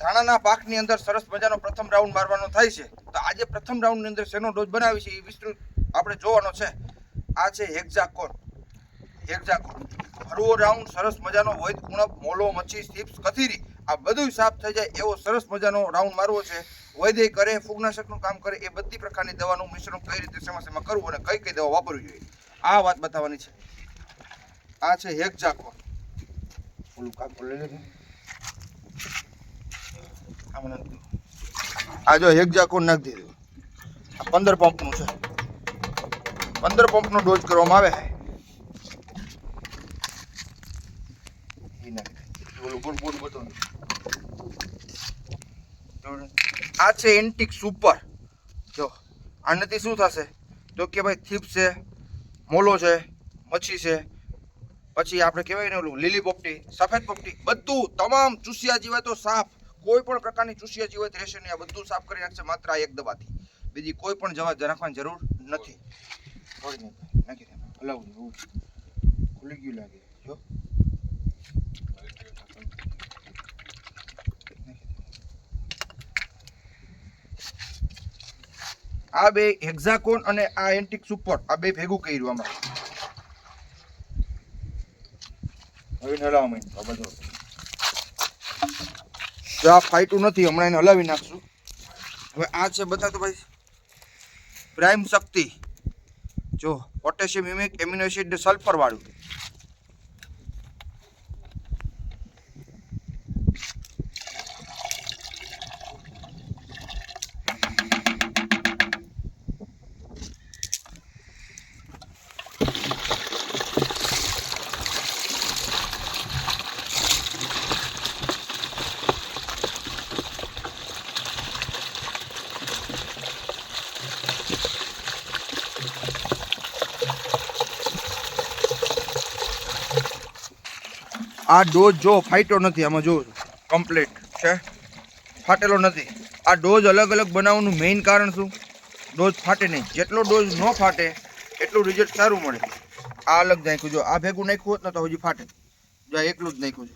ધાણાના પાકની અંદર સરસ મજાનો પ્રથમ રાઉન્ડ મારવાનો થાય છે. તો આજે પ્રથમ રાઉન્ડની અંદર શેનો ડોઝ બનાવી છે એ વિસ્તૃત આપણે જોવાનો છે. આ છે હેક્ઝાકોન. હેક્ઝાકોન. હરવો રાઉન્ડ સરસ મજાનો વૈદ ઉણપ, મોલો, મચ્છી સ્ટીપ્સ કથીરી, આ બધું સાફ થઈ જાય એવો સરસ મજાનો રાઉન્ડ મારવો છે. વૈદ્ય કરે, ફૂગનાશકનું કામ કરે, એ બધી પ્રકારની દવાનું મિશ્રણ કઈ રીતે શેમાં શેમાં કરવું અને કઈ કઈ દવા વાપરવી જોઈએ. આ વાત બતાવવાની છે. આ છે હેક્ઝાકોન. ઓલું કામ લઈ લેજો આ જો હેક્ઝાકોન નાખી દીધું. આ પંદર પંપનું છે. પંદર પંપનો ડોઝ કરવામાં આવે. આ છે એન્ટિક સુપર. જો, આનાથી શું થશે? તો કે ભાઈ થીપ છે, મોલો છે, મચ્છી છે. પછી આપણે કહેવાય ને ઓલું લીલી પોપટી, સફેદ પોપટી, બધું તમામ ચૂસિયા જીવાતો સાફ કોઈ પણ પ્રકારની ચૂસિયા જીવત રહેશે નહીં. આ બધું સાફ કરી નાખશે માત્ર આ એક દવાથી. બીજી કોઈ પણ જવા નાખવાની જરૂર નથી. નાખી દે. હલાવું ખુલી ગયું લાગે. જો. આ બે હેક્ઝાકોન અને આ એન્ટિક સુપર આ બે ભેગું કર્યું આમાં. હવે હલાવવા માંડ્યું આ બધું. જો આ ફાઈટું નથી, હમણાં એને હલાવી નાખશું. હવે આ છે બધા તો ભાઈ. પ્રાઇમ શક્તિ. જો, potassium humic amino acid sulphur આ ડોઝ જો ફાઈટો નથી, આમાં જો કમ્પ્લીટ છે. ફાટેલો નથી. આ ડોઝ અલગ અલગ બનાવવાનું મેઇન કારણ શું? ડોઝ ફાટે નહીં. જેટલો ડોઝ ન ફાટે, એટલું રિઝલ્ટ સારું મળે. આ અલગ નાખ્યું. જો આ ભેગું નાખ્યું હોત ને તો હજી ફાટે. જો એકલું જ નાખ્યું છે.